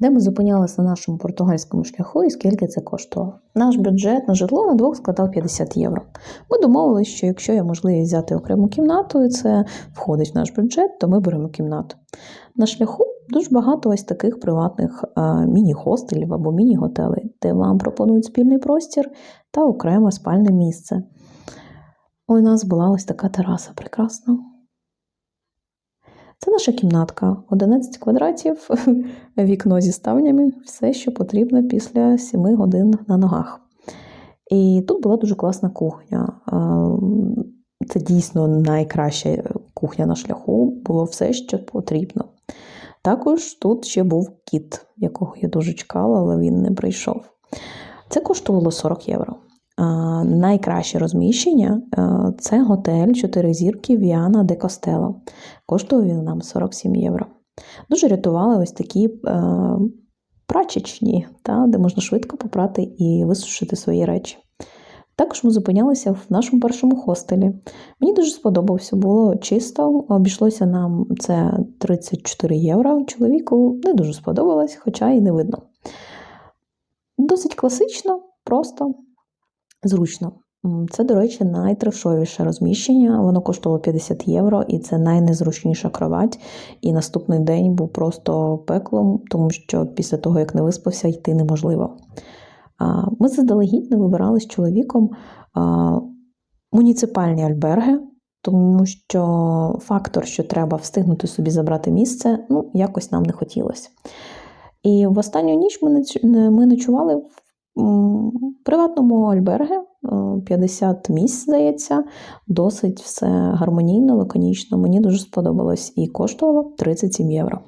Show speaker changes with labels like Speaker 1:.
Speaker 1: Де ми зупинялися на нашому португальському шляху і скільки це коштувало? Наш бюджет на житло на двох складав 50 євро. Ми домовилися, що якщо є можливість взяти окрему кімнату, і це входить в наш бюджет, то ми беремо кімнату. На шляху дуже багато ось таких приватних е, міні-хостелів або міні-готелей, де вам пропонують спільний простір та окреме спальне місце. У нас була ось така тераса прекрасна. Це наша кімнатка, 11 квадратів, вікно зі ставнями, все, що потрібно після 7 годин на ногах. І тут була дуже класна кухня. Це дійсно найкраща кухня на шляху, було все, що потрібно. Також тут ще був кіт, якого я дуже чекала, але він не прийшов. Це коштувало 40 євро. Найкраще розміщення це готель 4 зірки Віана де Костело. Коштував він нам 47 євро. Дуже рятували ось такі е, прачечні, та, де можна швидко попрати і висушити свої речі. Також ми зупинялися в нашому першому хостелі. Мені дуже сподобався, було чисто, обійшлося нам це 34 євро. Чоловіку не дуже сподобалось, хоча і не видно. Досить класично, просто зручно. Це, до речі, найтрешовіше розміщення. Воно коштувало 50 євро, і це найнезручніша кровать. І наступний день був просто пеклом, тому що після того, як не виспався, йти неможливо. Ми заздалегідь не вибирали з чоловіком муніципальні альберги, тому що фактор, що треба встигнути собі забрати місце, ну, якось нам не хотілося. І в останню ніч ми ночували приватному альберге, е, 50 місць, здається, досить все гармонійно, лаконічно. Мені дуже сподобалось і коштувало 37 євро.